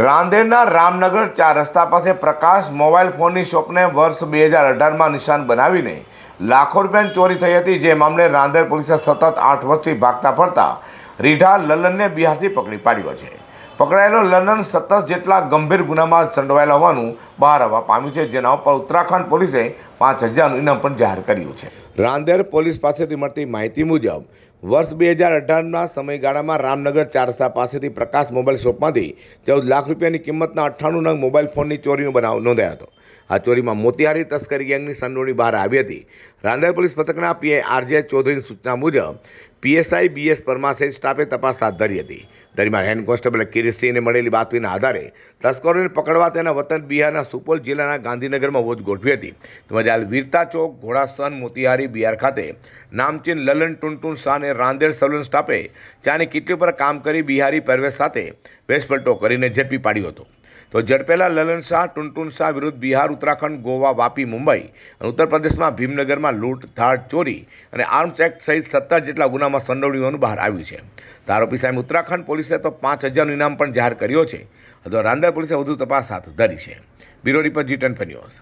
રાંદેરના રામનગર ચાર રસ્તા પાસે પ્રકાશ મોબાઈલ ફોનની શોપને વર્ષ બે હજાર અઢારમાં નિશાન બનાવીને લાખો રૂપિયાની ચોરી થઈ હતી, જે મામલે રાંદેર પોલીસે સતત આઠ વર્ષથી ભાગતા ફરતા રીઢા લલનને બિહારથી પકડી પાડ્યો છે. પકડાયેલો લંડન સતત જેટલા ગંભીર ગુનામાં સંડવાયેલા હોવાનું બહાર આવવા પામ્યું છે, જેના ઉપર ઉત્તરાખંડ પોલીસે પાંચ હજારનું ઇનામ પણ જાહેર કર્યું છે. રાંદેર પોલીસ પાસેથી મળતી માહિતી મુજબ, વર્ષ બે હજાર અઢારના સમયગાળામાં રામનગર ચારસા પાસેથી પ્રકાશ મોબાઈલ શોપમાંથી ચૌદ લાખ રૂપિયાની કિંમતના અઠ્ઠાણું નંગ મોબાઈલ ફોનની ચોરીનો બનાવ નોંધાયો હતો. આ ચોરીમાં મોતિહારી તસ્કરી ગેંગની સંડોવણી બહાર આવી હતી. રાંદેર પોલીસ પથકના પીએ આરજે ચૌધરીની સૂચના મુજબ, પીએસઆઈ બીએસ પરમાર સહિત સ્ટાફે તપાસ હાથ ધરી હતી. દરમિયાન હેડ કોન્સ્ટેબલ કિરીટસિંહને મળેલી બાતમીના આધારે તસ્કરોને પકડવા તેના વતન બિહારના સુપોલ જિલ્લાના ગાંધીનગરમાં વોચ ગોઠવી હતી. તેમજ હાલ વીરતા ચોક ઘોડાસન મોતિહારી બિહાર ખાતે નામચીન લલન ટુનટુન શાહ અને રાંદેર સલૂન સ્ટાફે ચાની કિટલી પર કામ કરી બિહારી પરવેશ સાથે વેશપલટો કરીને ઝડપી પાડ્યો હતો. તો ઝડપેલા લલન શાહ, ટુનટુન શાહ વિરુદ્ધ બિહાર, ઉત્તરાખંડ, ગોવા, વાપી, મુંબઈ અને ઉત્તર પ્રદેશમાં ભીમનગરમાં લૂંટ ધાડ ચોરી અને આર્મ્સ એક્ટ સહિત સત્તર જેટલા ગુનામાં સંડોવણીઓનું બહાર આવ્યું છે. તો આરોપી સામે ઉત્તરાખંડ પોલીસે તો પાંચ હજારનું ઇનામ પણ જાહેર કર્યો છે. તો રાંદેર પોલીસે વધુ તપાસ હાથ ધરી છે. Bureau report G ten news.